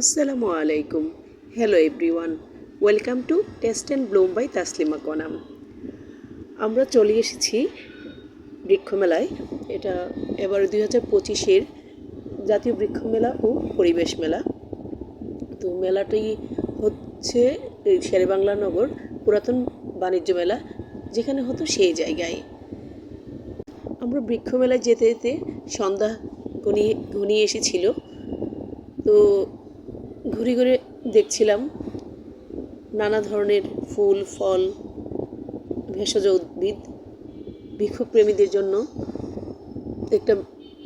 আসসালামু আলাইকুম। Hello everyone welcome to taste and bloom by Taslima Konam. আমরা চলে এসেছি বৃক্ষমেলায়। এটা এবার দুই হাজার পঁচিশের জাতীয় বৃক্ষমেলা ও পরিবেশ মেলা। তো মেলাটি হচ্ছে শেরেবাংলা নগর পুরাতন বাণিজ্য মেলা, যেখানে হতো সেই জায়গায়। আমরা বৃক্ষমেলায় যেতে যেতে সন্ধ্যা ঘনিয়ে ঘনিয়ে এসেছিল। তো ঘুরে ঘুরে দেখছিলাম নানা ধরনের ফুল, ফল, ভেষজ উদ্ভিদ বৃক্ষপ্রেমীদের জন্য একটা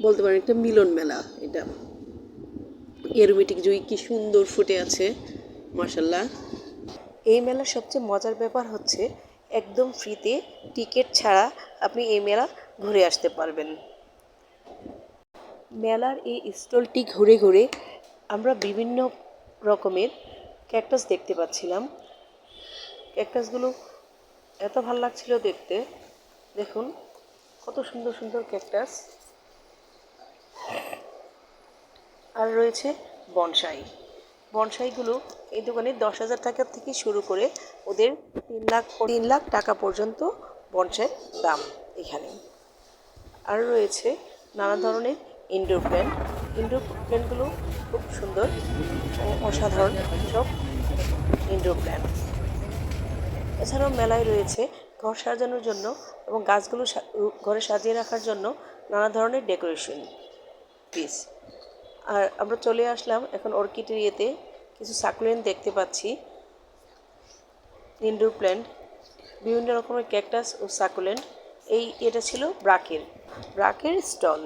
বলতে পারেন একটা মিলন মেলা এটা। এরোমেটিক জুই কি সুন্দর ফুটে আছে মার্শাল্লাহ এই মেলার সবচেয়ে মজার ব্যাপার হচ্ছে একদম ফ্রিতে টিকিট ছাড়া আপনি এই মেলা ঘুরে আসতে পারবেন। মেলার এই স্টলটি ঘুরে ঘুরে আমরা বিভিন্ন রকমের ক্যাকটাস দেখতে পাচ্ছিলাম। ক্যাকটাসগুলো এত ভালো লাগছিল দেখতে। দেখুন, কত সুন্দর সুন্দর ক্যাকটাস আর রয়েছে বনসাই। বনসাইগুলো এই দোকানে দশ হাজার টাকা থেকে শুরু করে ওদের তিন লাখ তিন লাখ টাকা পর্যন্ত বনসাই দাম এখানে। আর রয়েছে নানা ধরনের ইনডোর প্ল্যান্ট ইনডোর প্ল্যান্টগুলো খুব সুন্দর অসাধারণ সব ইনডোর প্ল্যান্ট এছাড়াও মেলায় রয়েছে ঘর সাজানোর জন্য এবং গাছগুলো ঘরে সাজিয়ে রাখার জন্য নানা ধরনের ডেকোরেশন পিস আর আমরা চলে আসলাম এখন অর্কিড ইয়েতে কিছু সাকুলেন্ট দেখতে পাচ্ছি। ইনডোর প্ল্যান্ট, বিভিন্ন রকমের ক্যাকটাস ও সাকুলেন্ট। এই এটা ছিল ব্রাকের ব্রাকের স্টল।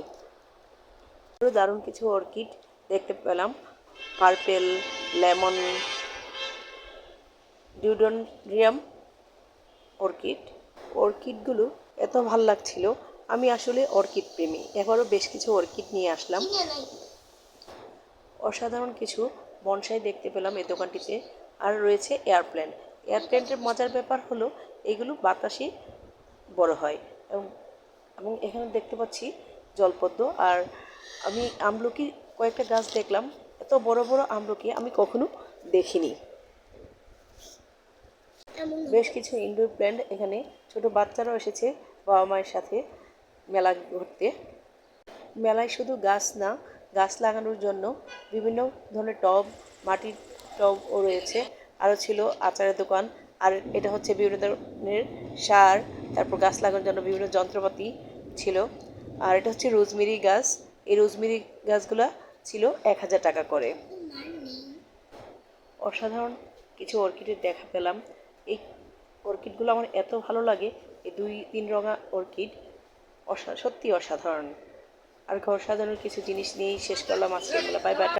দারুণ কিছু অর্কিড দেখতে পেলাম। Purple, lemon dendrobium orchid. অর্কিডগুলো এত ভালো লাগছিল। আমি আসলে অর্কিড প্রেমী। এবারও বেশ কিছু অর্কিড নিয়ে আসলাম। অসাধারণ কিছু বনসাই দেখতে পেলাম এই দোকানটিতে। আর রয়েছে এয়ারপ্লেন এয়ারপ্লেনের মজার ব্যাপার হলো, এগুলো বাতাসে বড় হয়। এবং এবং এখানে দেখতে পাচ্ছি জলপদ্ম আর আমি আমলকি কয়েকটা গাছ দেখলাম, এত বড় বড় আমলকি আমি কখনো দেখিনি। বেশ কিছু ইনডোর প্ল্যান্ট এখানে ছোট বাচ্চারাও এসেছে, বাবা মায়ের সাথে মেলা ঘুরতে। মেলায় শুধু গাছ না, গাছ লাগানোর জন্য বিভিন্ন ধরনের টব, মাটির টবও রয়েছে। আরও ছিল আচারের দোকান, আর এটা হচ্ছে বিভিন্ন ধরনের সার, তারপর গাছ লাগানোর জন্য বিভিন্ন যন্ত্রপাতি ছিল। আর এটা হচ্ছে রোজমেরি গাছ এই রোজমেরি গাছগুলো ছিল এক হাজার টাকা করে। অসাধারণ কিছু অর্কিডের দেখা পেলাম। এই অর্কিডগুলো আমার এত ভালো লাগে, এই দুই তিন রঙা অর্কিড। অসা সত্যি অসাধারণ। আর ঘর সাজানোর কিছু জিনিস নিয়েই শেষ করলাম। আজকে বাই বাই